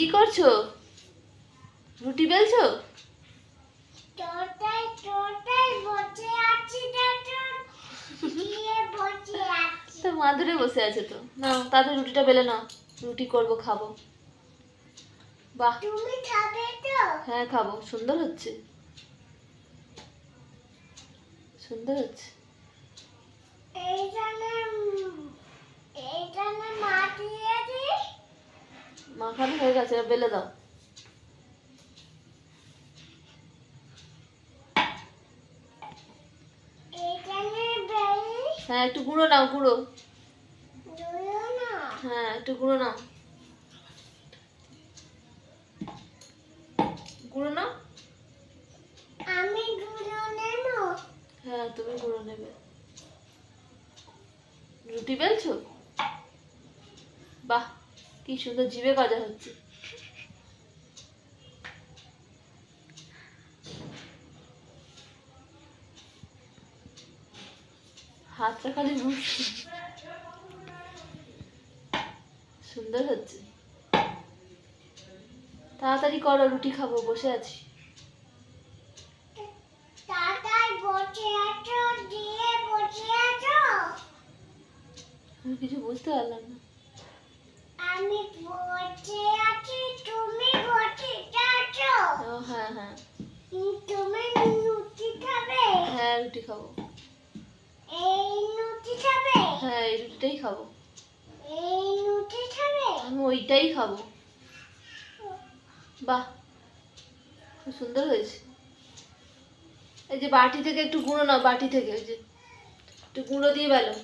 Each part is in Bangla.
কি করছ? রুটি বেলছো? তো মাদুরে বসে আছে তো। নাও তাতে রুটিটা বেলে নাও। রুটি করব খাব। বাহ। তুমি খাবে তো? হ্যাঁ খাব। সুন্দর হচ্ছে। সুন্দর হচ্ছে। গেছে বেলে দাও। হ্যাঁ একটু গুঁড়ো নাও গুঁড়ো। হ্যাঁ একটু গুঁড়ো নাও। গুঁড়ো নাও। আমি দুলো নেব। হ্যাঁ তুমি গুঁড়ো নেবে। রুটি বেলছো? বাহ কি সুন্দর জিভে গজা হচ্ছে। হাতটা খালি ঘুরছে। সুন্দর হচ্ছে। তাড়াতাড়ি করো রুটি খাব বসে আছি। আমি কিছু বুঝতে পারলাম না। আমি বসে আছি তুমি বসে আছো? ও হ্যাঁ হ্যাঁ। তুমি খাবে? হ্যাঁ রুটি খাবে। হ্যাঁ এই রুটিটাই খাব। এই লুচি খাবে? আমি ওইটাই খাব। বাহ খুব সুন্দর হয়েছে। এই যে বাটি থেকে একটু গুঁড়ো নাও বাটি থেকে ওই যে একটু গুঁড়ো দিয়ে বেলো।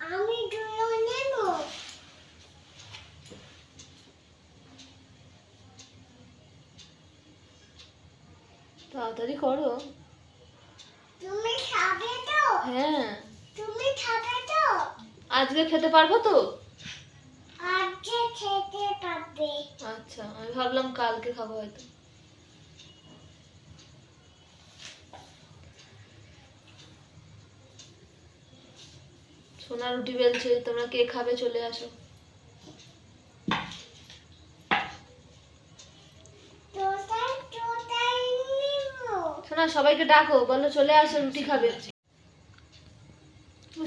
আমি নেব। তাড়াতাড়ি করো। তুমি খাবে তো? হ্যাঁ। তুমি খাবে তো? আজকে খেতে পারব তো? আজকে খেতে পারবে। আচ্ছা আমি ভাবলাম কালকে খাব হয়তো। সোনা রুটি বেলছে তোমরা কে খাবে চলে আসো। শোনা সবাইকে ডাকো বলো চলে আসো রুটি খাবে।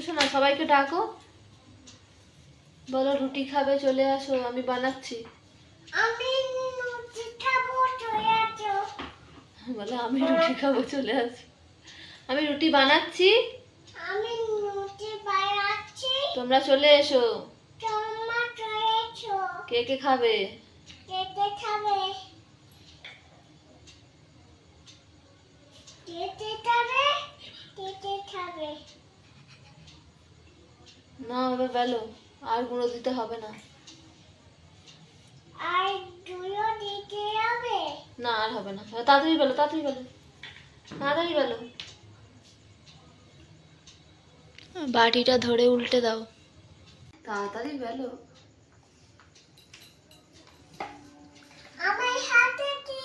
শোনা সবাইকে ডাকো। বলো রুটি খাবে চলে আসো আমি বানাচ্ছি। আমি লুচি খাব চলে আছো বলো আমি রুটি খাব চলে আসো। আমি রুটি বানাচ্ছি। আমি বানাচ্ছি তোমরা চলে এসো। কে কে খাবে? না এবার বেলো। আর গুঁড়ো দিতে হবে না। আর দুটো দিতে হবে? না আর হবে না। তাড়াতাড়ি বেলো তাড়াতাড়ি বেলো। তাড়াতাড়ি বেলো। বাটিটা ধরে উল্টে দাও। তাড়াতাড়ি বেলো। আমার হাতে কি?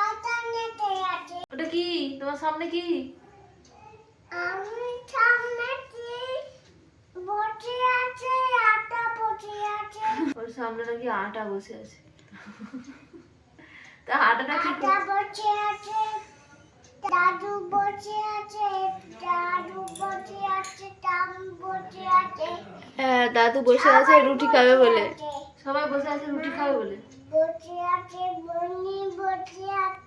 আটা আছে। ওটা কি? তোমার সামনে কি? আমি সামনে কি? বসে আছে আটা বসে আছে। ওর সামনে নাকি আটা বসে আছে। তা আটাটা কি আটা বসে আছে। দাদু বসে আছে দাদু বসে আছে টাম বসে আছে। হ্যাঁ দাদু বসে আছে রুটি খাবে বলে। সবাই বসে আছে রুটি খাবে বলে। বসে আছে বনি বসে আছে।